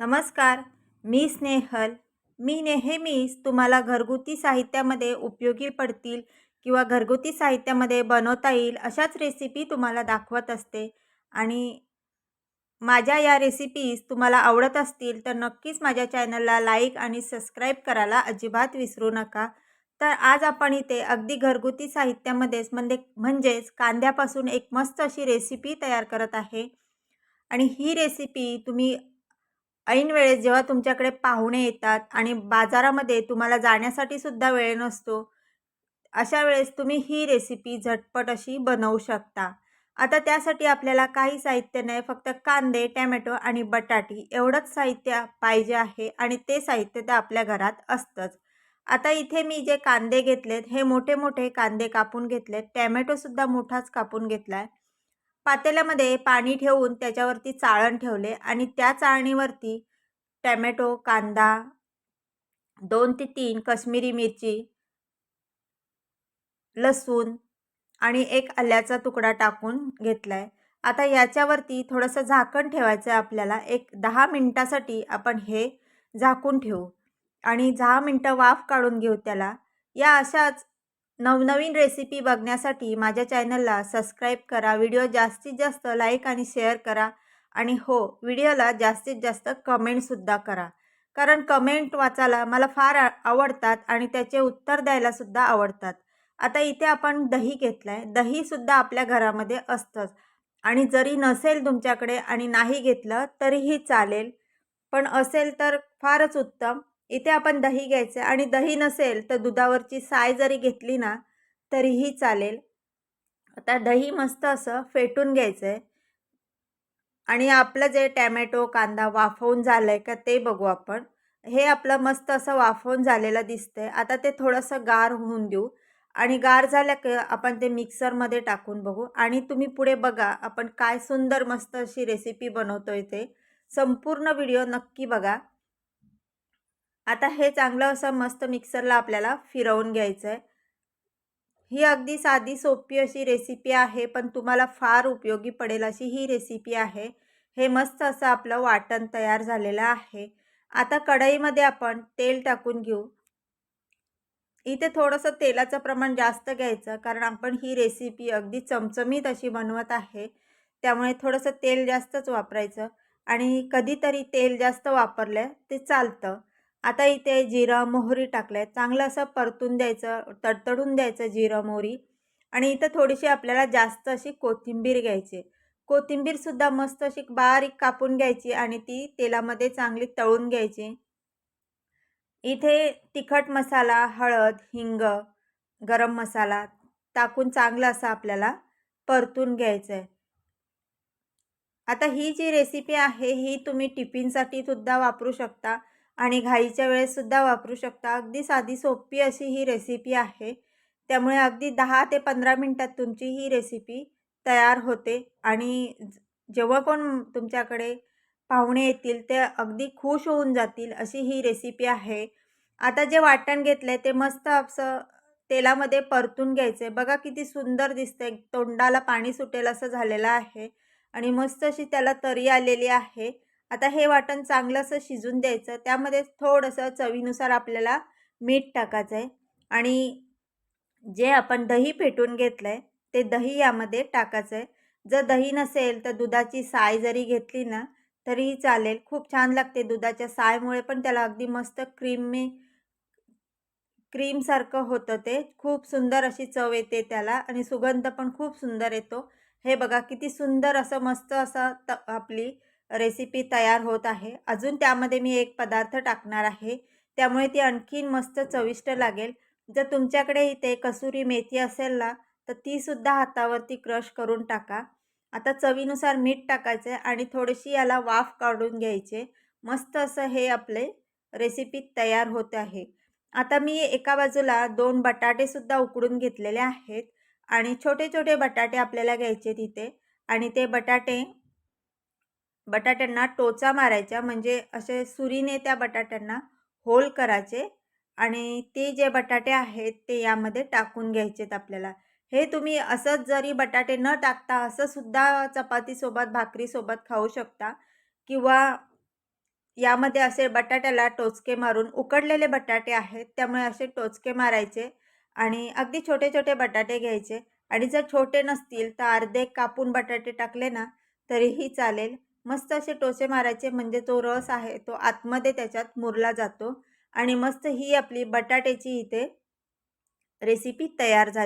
नमस्कार मी स्नेहल. मी नेहमीच तुम्हाला घरगुती साहित्यामध्ये उपयोगी पडतील किंवा घरगुती साहित्यामध्ये बनवता येईल अशाच रेसिपी तुम्हाला दाखवत असते आणि माझ्या या रेसिपीज तुम्हाला आवडत असतील तर नक्कीच माझ्या चॅनलला लाईक आणि सबस्क्राईब करायला अजिबात विसरू नका. तर आज आपण इथे अगदी घरगुती साहित्यामध्येच म्हणजे म्हणजेच कांद्यापासून एक मस्त अशी रेसिपी तयार करत आहे. आणि ही रेसिपी तुम्ही ऐन वेळेस जेव्हा तुमच्याकडे पाहुणे येतात आणि बाजारामध्ये तुम्हाला जाण्यासाठी सुद्धा वेळ नसतो अशा वेळेस तुम्ही ही रेसिपी झटपट अशी बनवू शकता. आता त्यासाठी आपल्याला काही साहित्य नाही फक्त कांदे टॅमॅटो आणि बटाटी एवढंच साहित्य पाहिजे आहे आणि ते साहित्य तर आपल्या घरात असतंच. आता इथे मी जे कांदे घेतलेत हे मोठे मोठे कांदे कापून घेतलेत टॅमॅटोसुद्धा मोठाच कापून घेतला आहे पातेल्यामध्ये पाणी ठेवून त्याच्यावरती चाळण ठेवले आणि त्या चाळणीवरती टॅमॅटो कांदा दोन ते तीन कश्मीरी मिरची लसूण आणि एक आल्याचा तुकडा टाकून घेतला आहे आता याच्यावरती थोडंसं झाकण ठेवायचं आहे आपल्याला. एक दहा मिनटासाठी आपण हे झाकून ठेवू आणि दहा मिनटं वाफ काढून घेऊ त्याला. या अशाच नवनवीन रेसिपी बघण्यासाठी माझ्या चॅनलला सबस्क्राईब करा. व्हिडिओ जास्तीत जास्त लाईक आणि शेअर करा. आणि हो व्हिडिओला जास्तीत जास्त कमेंटसुद्धा करा. कारण कमेंट वाचायला मला फार आवडतात आणि त्याचे उत्तर द्यायलासुद्धा आवडतात. आता इथे आपण दही घेतलं आहे दहीसुद्धा आपल्या घरामध्ये असतंच. आणि जरी नसेल तुमच्याकडे आणि नाही घेतलं तरीही चालेल. पण असेल तर फारच उत्तम. इथे आपण दही घ्यायचं आणि दही नसेल तर दुधावरची साय जरी घेतली ना तरीही चालेल. आता दही मस्त असं फेटून घ्यायचं आहे आणि आपलं जे टॅमॅटो कांदा वाफवून झालं आहे का ते बघू आपण. हे आपलं मस्त असं वाफवून झालेलं दिसतं आहे आता ते थोडंसं गार होऊन देऊ. आणि गार झालं की आपण ते मिक्सरमध्ये टाकून बघू. आणि तुम्ही पुढे बघा आपण काय सुंदर मस्त अशी रेसिपी बनवतो आहे ते. संपूर्ण व्हिडिओ नक्की बघा. आता हे चांगलं असं मस्त मिक्सरला आपल्याला फिरवून घ्यायचं आहे ही अगदी साधी सोपी अशी रेसिपी आहे पण तुम्हाला फार उपयोगी पडेल अशी ही रेसिपी आहे. हे मस्त असं आपलं वाटण तयार झालेलं आहे. आता कढईमध्ये आपण तेल टाकून घेऊ. इथे थोडंसं तेलाचं प्रमाण जास्त घ्यायचं कारण आपण ही रेसिपी अगदी चमचमीत अशी बनवत आहे. त्यामुळे थोडंसं तेल जास्तच वापरायचं. आणि कधीतरी तेल जास्त वापरलं ते चालतं. आता इथे जिरं मोहरी टाकलं आहे चांगलं असं परतून द्यायचं तडतडून द्यायचं जिरं मोहरी. आणि इथं थोडीशी आपल्याला जास्त अशी कोथिंबीर घ्यायची. कोथिंबीरसुद्धा मस्त अशी बारीक कापून घ्यायची आणि ती तेलामध्ये चांगली तळून घ्यायची. इथे तिखट मसाला हळद हिंग गरम मसाला टाकून चांगलं असं आपल्याला परतून घ्यायचं आहे आता ही जी रेसिपी आहे ही तुम्ही टिफिनसाठी सुद्धा वापरू शकता. आणि घाईच्या वेळेससुद्धा वापरू शकता. अगदी साधी सोपी अशी ही रेसिपी आहे. त्यामुळे अगदी दहा ते पंधरा मिनटात तुमची ही रेसिपी तयार होते. आणि जेव्हा कोण तुमच्याकडे पाहुणे येतील ते अगदी खुश होऊन जातील अशी ही रेसिपी आहे. आता जे वाटण घेतलं आहे ते मस्त असं तेलामध्ये परतून घ्यायचं आहे बघा किती सुंदर दिसतंय. तोंडाला पाणी सुटेल असं झालेलं आहे. आणि मस्त अशी त्याला तरी आलेली आहे. आता हे वाटण चांगलं असं शिजून द्यायचं त्यामध्ये थोडंसं चवीनुसार आपल्याला मीठ टाकायचं आहे आणि जे आपण दही फेटून घेतलं आहे ते दही यामध्ये टाकायचं आहे जर दही नसेल तर दुधाची साय जरी घेतली ना तरीही चालेल. खूप छान लागते दुधाच्या सायमुळे पण त्याला अगदी मस्त क्रीमी क्रीमसारखं होतं ते. खूप सुंदर अशी चव येते त्याला आणि सुगंध पण खूप सुंदर येतो. हे बघा किती सुंदर असं मस्त असं त आपली रेसिपी तयार होत आहे. अजून त्यामध्ये मी एक पदार्थ टाकणार आहे. त्यामुळे ती आणखीन मस्त चविष्ट लागेल. जर तुमच्याकडे इथे कसुरी मेथी असेल ना तर तीसुद्धा हातावरती क्रश करून टाका. आता चवीनुसार मीठ टाकायचं आहे आणि थोडीशी याला वाफ काढून घ्यायचे. मस्त असं हे आपले रेसिपी तयार होत आहे. आता मी एका बाजूला दोन बटाटेसुद्धा उकडून घेतलेले आहेत. आणि छोटे छोटे बटाटे आपल्याला घ्यायचे तिथे. आणि ते बटाटे बटाट्यांना टोचा मारायच्या म्हणजे असे सुरीने त्या बटाट्यांना होल करायचे आणि ते जे बटाटे आहेत ते यामध्ये टाकून घ्यायचेत आपल्याला. हे तुम्ही असंच जरी बटाटे न टाकता असंसुद्धा चपातीसोबत भाकरीसोबत खाऊ शकता किंवा यामध्ये असे बटाट्याला टोचके मारून उकडलेले बटाटे आहेत त्यामुळे असे टोचके मारायचे आणि अगदी छोटे छोटे बटाटे घ्यायचे. आणि जर छोटे नसतील तर अर्धे कापून बटाटे टाकले ना तरीही चालेल. मस्त असे टोचे मारायचे म्हणजे तो रस आहे तो आतमध्ये त्याच्यात मुरला जातो. आणि मस्त ही आपली बटाट्याची इथे रेसिपी तयार झाली.